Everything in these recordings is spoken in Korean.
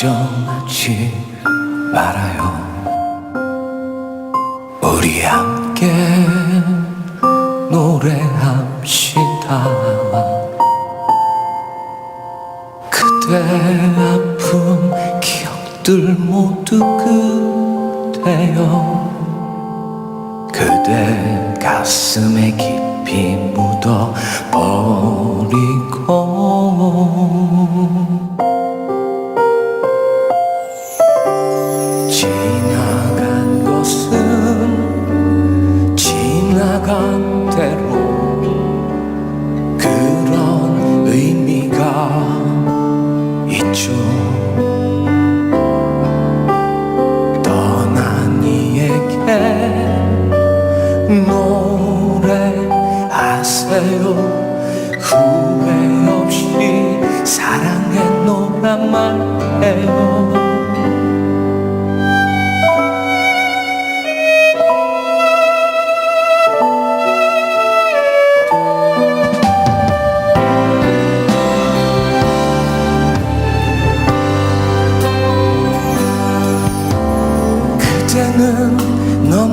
걱정하지 말아요. 우리 함께 노래합시다. 그대 아픈 기억들 모두 그대여 그대 가슴에 깊이 묻어 버리고 있죠. 떠난 이에게 노래하세요. 후회 없이 사랑했노란 말해요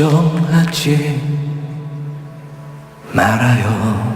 걱정하지 말아요